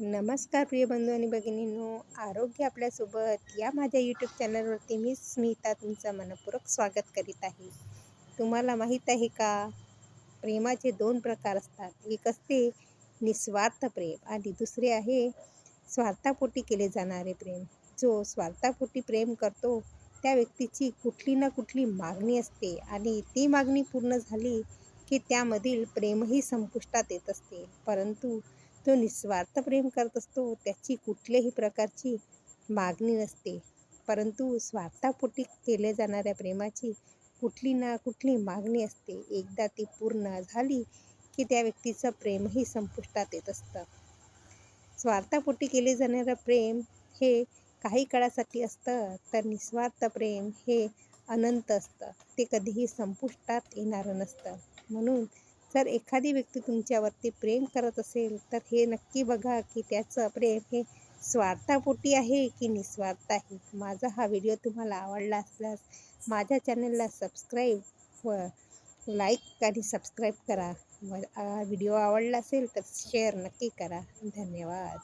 नमस्कार प्रिय बंधू आणि भगिनींनो आरोग्य आपल्यासोबत या माझ्या यूट्यूब चॅनलवरती मी स्मिता तुमचं मनपूर्वक स्वागत करीत आहे. तुम्हाला माहीत आहे का? प्रेमाचे दोन प्रकार असतात. एक असते निस्वार्थ प्रेम आणि दुसरे आहे स्वार्थापोटी केले जाणारे प्रेम. जो स्वार्थापोटी प्रेम करतो त्या व्यक्तीची कुठली ना कुठली मागणी असते आणि ती मागणी पूर्ण झाली की त्यामधील प्रेमही संपुष्टात येत असते. परंतु तो निस्वार्थ प्रेम करत असतो त्याची कुठल्याही प्रकारची मागणी नसते. परंतु स्वार्थापोटी केल्या जाणाऱ्या प्रेमाची कुठली ना कुठली मागणी असते. एकदा ती पूर्ण झाली की त्या व्यक्तीचं प्रेमही संपुष्टात येत असतं. स्वार्थापोटी केले जाणारं प्रेम हे काही काळासाठी असतं तर निस्वार्थ प्रेम हे अनंत असतं. ते कधीही संपुष्टात येणारं नसतं. म्हणून जर एखादी व्यक्ती तुमच्यावरती प्रेम करत असेल तर हे नक्की बघा की त्याचं प्रेम हे स्वार्थापोटी आहे की निस्वार्थ आहे. माझा हा व्हिडिओ तुम्हाला आवडला असल्यास माझ्या चॅनलला सबस्क्राईब व लाईक आणि सबस्क्राईब करा. व्हिडिओ आवडला असेल तर शेअर नक्की करा. धन्यवाद.